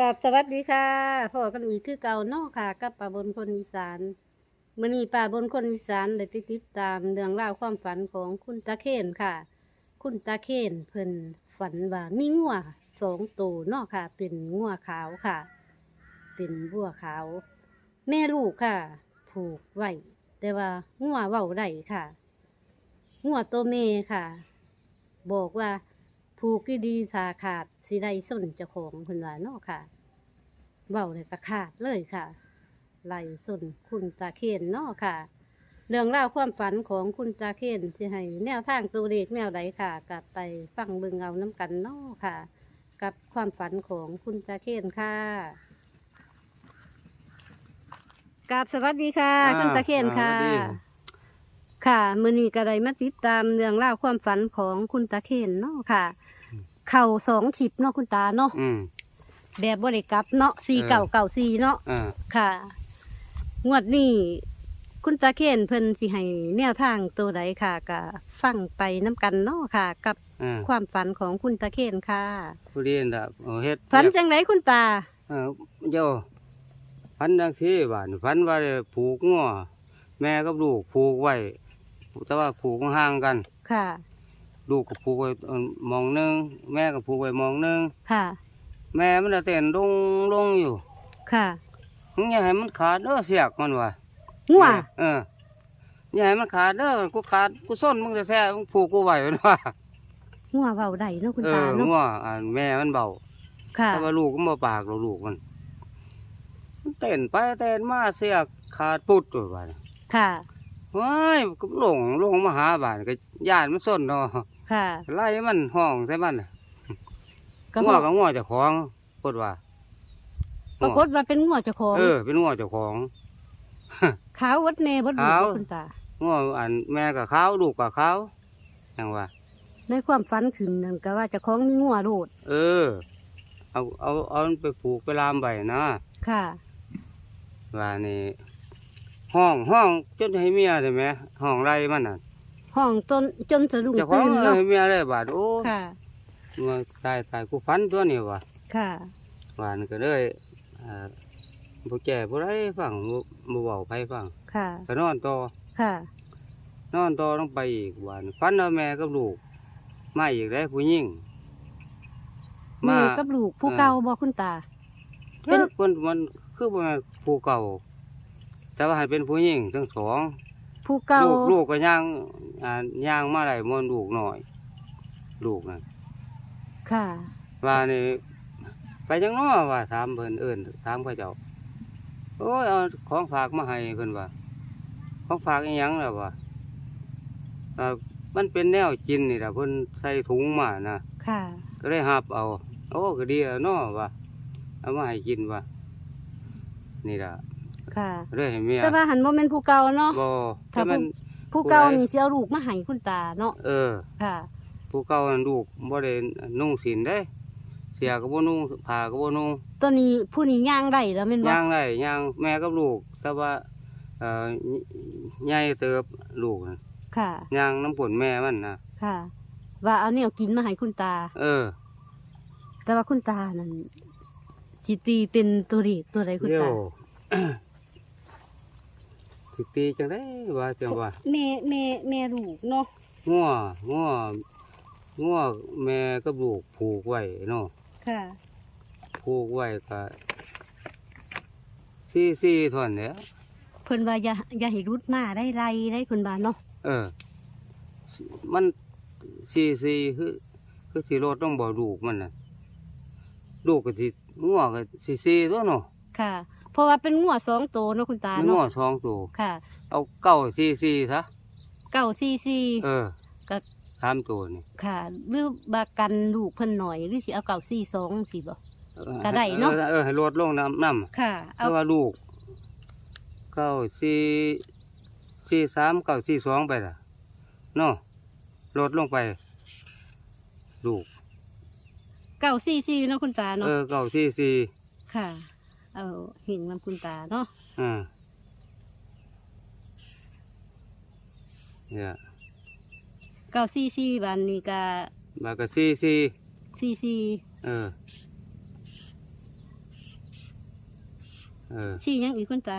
กับสวัสดีค่ะพ่อกันอีกคือเก่าเนาะค่ะ กับป่าบนคนอีสานมื่อนี้ป่าบนคนอีสานได้ไปติดตามเรื่องราวความฝันของคุณตาเคนค่ะ คุณตาเคนเพิ่นฝันว่ามีงัวสองตัวเนาะค่ะ เป็นงัวขาวค่ะ เป็นบัวขาว แม่ลูกค่ะ ผูกไว้แต่ว่างัวเว้าได้ค่ะงัวตัวเมค่ะ บอกว่าผูกที่ดีสาขาด สิได้ส้นเจ้าของเพิ่นว่าเนาะค่ะเว้าเลยก็ขาดเลยค่ะไล่ส้นคุณตาเคนเนาะค่ะ เรื่องราวความฝันของคุณตาเคนสิให้แนวทางตัวเลขแนวใดค่ะ กลับไปฟังเบิ่งเอาน้ำกันเนาะค่ะ กับความฝันของคุณตาเคนค่ะกับสวัสดีค่ะ อ่าคุณตาเคนค่ะ สวัสดี ค่ะมือนี้ก็ได้มาติดตามเรื่องราวความฝันของคุณตาเคนเนาะค่ะ เข่าสองขีดเนาะคุณตาเนาะอืม แบบบริกลับเนาะสี่เออเก่าเก่าสี่เนาะอ่าค่ะ งวดนี้คุณตาเคนเพิ่นสิให้แนวทางตัวใดค่ะก็ฟังไปน้ำกันเนาะค่ะ กับอ่าความฝันของคุณตาเคนค่ะ ผู้เรียนแบบเฮ็ดฝันจังไรคุณตา เออเจ้าฝันจังซี่บาดฝันว่าได้ผูกงัวแม่กับลูกผูกไว้แต่ว่าผูกห่างกัน ค่ะ ลูกก็ผูกไว้เอิ่มหมองหนึงแม่ก็ผูกไว้หมองหนึงค่ะ แม่มันน่ะเต้นลงลงอยู่ค่ะ มึงอย่าให้มันขาดเด้อเสียกมันว่างัวเอออย่าให้มันขาดเด้อกูขาดกูส้นมึงแท้ๆมึงผูกกูไว้มันว่างัวเบาได้เนาะคุณเอตาอเนาะงัวอ่าแม่มันเบา ค่ะ แต่ว่าลูกก็มาปากเราลูกมันมันเต้นไปเต้นมาเสียขาดปุดตัวบ้านค่ะ ว้ายก็หลงลงมาหาบ้านก็ญาติมันส้นเนาะ ค่ะ ไล่มันห้องใส่มันน่ะก็งับวอกกับงัวเจ้าของพูดว่าปรากฏว่าเป็นงัวเจ้าของ เออ เป็นงัวเจ้าของขาววัดเนวัดบุขาวญคุณตางัวอันแม่กับเขาลูกกับเขาอย่างว่า ในความฝันขึ้นนั่นก็ว่าเจะคล้าของมีงัวโลดเออ เอาเอาเอามันไปผูกไปลามใบนะค่ะว่านี่ห้องห้องจนให้เมียใช่ไหมห้องไรมันน่ะ ห้องจนจนสะดุ้งเจ้าของตื่นเอเนาะอเมียเลยบาดโอ้ค่ะ มาตายตายกูฟันตัวนี้ว่ะค่ะว่านี่ก็เลยอ่าผู้แก่ผู้ไรฟังบ่บ่เว้าไปฟังค่ะ ก็นอนต่อ ค่ะ นอนต่อต้องไปอีกว่านี่ฟันเอาแม่กับลูกมาอีกได้ผู้หญิงแม่กับลูกผู้เก่าบ่คุณตา เป็เป็น นคนมันคือบ่แม่นผู้เก่า แต่ว่าให้เป็นผู้หญิงทั้งสองผู้เก่าลูกลูกก็ย่าง อ่าย่างมาได้มอนลูกหน่อย ลูกนั่นค่ะ ว่านี่ไปจังน้อว่าถามเพิ่นเอิ้นถามพระเจ้าโอ้ยเอาของฝากมาให้เพิ่นว่าของฝากอีหยังล่ะว่าเอ่อมันเป็นแนวกินนี่ล่ะเพิ่นใส่ถุงมานะค่ะ ก็เลยหับเอา โอ้ก็ดีแล้วเนาะว่าเอามาให้กินว่านี่ล่ะค่ะเลยให้เมียแต่ว่าหันบ่แม่นผู้เก่าเนาะบ่ถ้าแต่มัน ผู้เก่าผู้ใดนี่สิเอาลูกมาให้คุณตาเนาะเออ ค่ะ ผู้เก่านั่นลูกบ่ได้นุ่งศีลเด้เสียก็บ่นุ่งผ้าก็บ่นุ่งตัวนี้ผู้นี้ย่างได้แล้วแม่นบ่ย่างได้ย่างแม่กับลูก แต่ว่าเอ่อใหญ่เติบลูกน่ะค่ะ ย่างน้ำผลแม่มันนะค่ะ ว่าเอาแนวกินมาให้คุณตา เออ แต่ว่าคุณตานั่นสิตีเป็นตัวเลขตัวใดคุณเดี๋ยวตา สิตีจังได้ว่าจังว่าแม่แม่แม่ลูกเนาะงัวงัวงัวแม่กับลูกผูกไว้เนาะค่ะ ผูกไว้ก็ซี่ซี่เท่านั้นแหละเพิ่นว่าอย่าอย่าให้รุดมาได้ไรได้เพิ่นว่าเนาะเออ มันซี่ซี่คือคือสิรถต้องบ่ลูกมันน่ะลูกก็สิงัวก็สิซี่ตัวเนาะค่ะ เพราะว่าเป็นงัวสองตัวเนาะคุณตางัวเนาะสองตัวค่ะเอาเก้าซี่ซี่ซะเก้าซีซี เออก็ สามตัวนี่ค่ะ หรือบากันลูกเพิ่นหน่อยหรือสิเอาเก้าซีสองสิบ่ เออก็ได้เนาะ ออเออให้ลดลงน้ำน้ำค่ะ เพเอาราะว่าลูกเก้าสี่สี่สามเก้าสี่สองไปล่ะเนาะลดลงไป ลูก เก้าซีซีเนาะคุณตาเนาะเออเก้าสี่สี่ค่ะ เอาเห็นนำคุณตาเนาะอ่าเนี่ยเก้าซีซีบันนี้ก็มาก็สี่สี่ซีซีเออ เออสี่หยังอีกคุณตา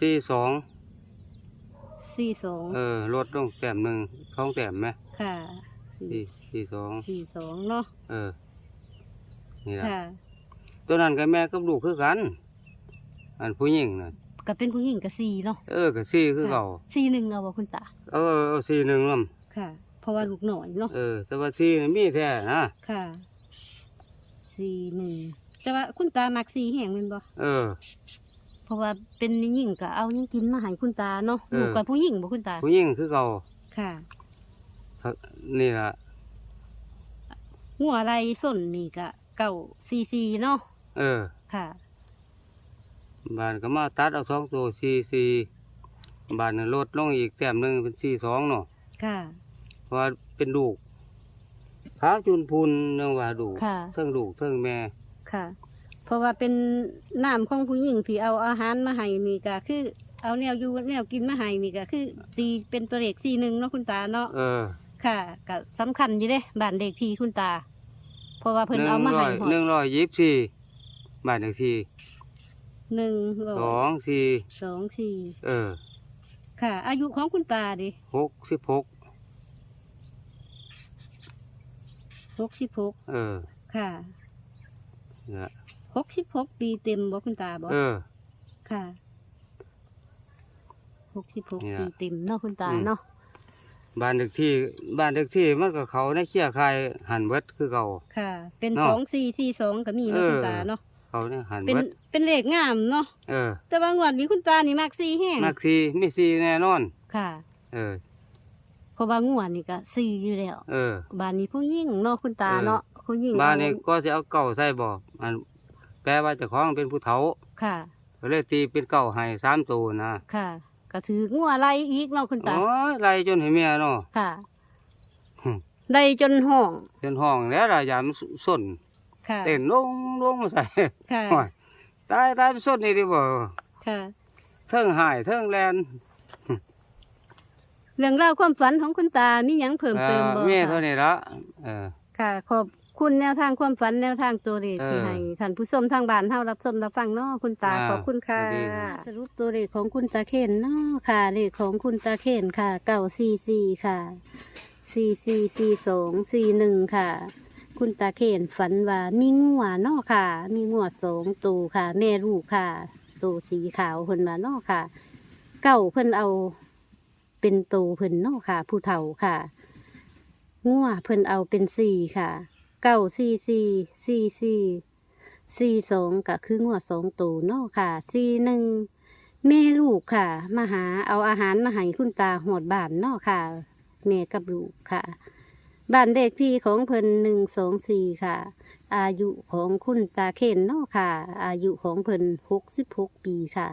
สี่สองสี่สองเออลดลงแต้มหนึ่งสองแต้มไหมค่ะสี่สี่สี่สองสี่สองเนาะเออนี่ละค่ะ ตัวนั้นกับแม่กับลูกคือกัน อันผู้หญิงน่ะก็เป็นผู้หญิงกับสี่เนาะเออกับสี่คือเก่าสี่หนึ่งเอาบ่คุณตาเออเอาสี่หนึ่งลค่ะ เพราะว่าลูกหน่อยเนาะำเออ แต่ว่าสี่นี่มีแท้นะค่ะสี่หนึ่งแต่ว่าคุณตามักสี่แห้งแมันบ่เออ เพราะว่าเป็นหญิงก็เอาหยังกินมาให้คุณตาเนาะเออ ลูกกับผู้หญิงบ่คุณตาผู้หญิงคือเก่าค่ะนี่ละหัวไรส้นนี่ก็เก่าซีซีเนาะ เออค่ะ บานก็มาตัดเอาสองตัวสี่สี่บานน่ะลดลงอีกแต้มหนึ่งเป็นสี่สองเนาะค่ะ เพราะว่าเป็นลูกขาวจุนพูนเนื่องว่าลูกค่ะ เทิงลูกเทิงแม่ ค่ะ เพราะว่าเป็นน้ำของผู้หญิงที่เอาอาหารมาให้นี่ก็คือเอาแนวอยู่แนวกินมาให้นี่ก็คือตีเป็นตัวเลขสี่หนึ่งเนาะคุณตาเนาะเออค่ะก็สำคัญอยู่เด้บ้านเด็กที่คุณตา เพราะว่าหเพิ่นนึ่งเอามาร้ให้อยหอหนึ่งร้อยยี่สิบสี่ บาทหนึ่งทีหนึ่งร้สออยงสี่สองสี่เออค่ะ อายุของคุณตาดิหกสิบหกหกสิบหกเออค่ะเนี่ยหกสิบหกปีเต็มบ่คุณตาบ่เออ ค่ะหกสิบหกเนี่ย ปีเต็มเนาะคุณตาอืมเนาะบ้านเด็กที่บ้านเด็กที่มันก็เขาในเชี่ยคายหันเบิดคือเขาค่ะ เป็นเนาะสองสี่สี่สองก็มีเนาะเออ คุณตาเนาะ เขาเนี่ยหันเป็นเบิดเป็นเลขงามเนาะเออแต่บางวันนี้คุณตานี่มักสี่แห้งนักซีไม่ซีแน่นอน ค่ะ เออเพราะว่างวดนี่ก็สี่อยู่แล้วเออ บ้านนี้ผู้หญิงเนาะคุณตาเออเนาะผู้หญิงบ้านนี้เอก็จะเอาเก่าใส่บ่อันแปลว่าเจ้าของเป็นผู้เฒ่าค่ะก็เลยตีเป็นเก่าให้สามตัวนะค่ะ ก็ถืองัวไล่อีกเนาะคุณตาโอ้ยไล่จนให้เมียเนาะค่ะหึไล่จนห้องจนห้องแล้วล่ะยามนส้น ค่ะ เต้นลงลงมาใส่ค่ะ โอ้ยตายตายเป็นส้นนี่ดิบ่ค่ะ เทิงหายเทิงแลนเรื่องราวความฝันของคุณตามีหยังเพิ่มเติมบ่เออมีเท่าค่ะนี้ละเออ ค่ะ ขอบคุณแนวทางความฝันแนวทางตัวเลขเออที่ให้ท่านผู้ชมทางบ้านเฮารับชมรับฟังเนาะคุณตาอ่าขอบคุณค่ะ สวัสดีค่ะสรุปตัวเลขของคุณตาเคนเนาะค่ะเลขของคุณตาเคนค่ะเก้าสี่สี่ค่ะสี่สี่สี่สองสี่หนึ่งค่ะ คุณตาเคนฝันว่ามีงัวนาะค่ะ มีงัวสองตัวค่ะ แม่ลูกค่ะตัวสีขาวเพิ่นมานาะค่ะ เก้าเพิ่นเอาเป็นตัวเพิ่นนาะค่ะ ผู้เฒ่าค่ะงัวเพิ่นเอาเป็นสี่ค่ะเก้าสี่สี่สี่สี่สี่สองก็คืองัวสองตัวนาะค่ะสี่หนึ่งแม่ลูกค่ะ มาหาเอาอาหารมาให้คุณตาหอดบานนาะค่ะแม่กับลูกค่ะ บ้านเด็กที่ของเพิ่นหนึ่งสองสี่ค่ะ อายุของคุณตาเคนเนาะค่ะ อายุของเพิ่นหกสิบหกปีค่ะ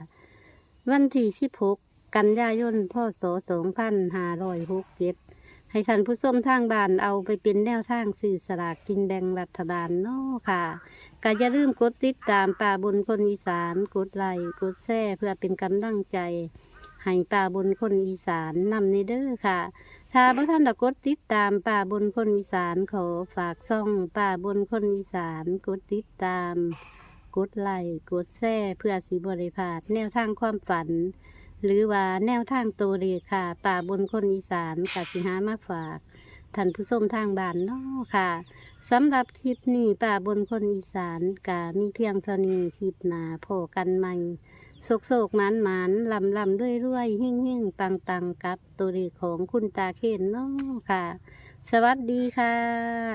วันที่สิบหกกันยายนพศสองพันห้าร้อยหกเจ็ดให้ท่านผู้ชมทางบ้านเอาไปเป็นแนวทางสื่อสลากกินแบ่งรัฐบาลเนาะค่ะก็อย่าลืมกดติดตามป่าบนคนอีสานกดไลค์กดแชร์เพื่อเป็นกำลังใจให้ป่าบนคนอีสานนำในเด้อค่ะ ถ้าพระท่านด้กดติดตามป่าบนคนอีสานขอฝากซ่องป่าบนคนอีสานกดติดตาม กดไลค์กดแชร์เพื่อสีบริพาดแนวทางความฝัน หรือว่าแนวทางตัวเลขค่ะ ป่าบนคนอีสานกับสิหามาฝากท่านผู้ชมทางบ้านเนาะค่ะสำหรับคลิปนี้ป่าบนคนอีสานกามีเพียงเท่านี้คลิปหนาพอกันใหม่ โศกโศกหมานหมานลำลำด้วยรวยหิ่งหิ่งตังตังกับตัวเลขของคุณตาเคนเนาะค่ะ สวัสดีค่ะ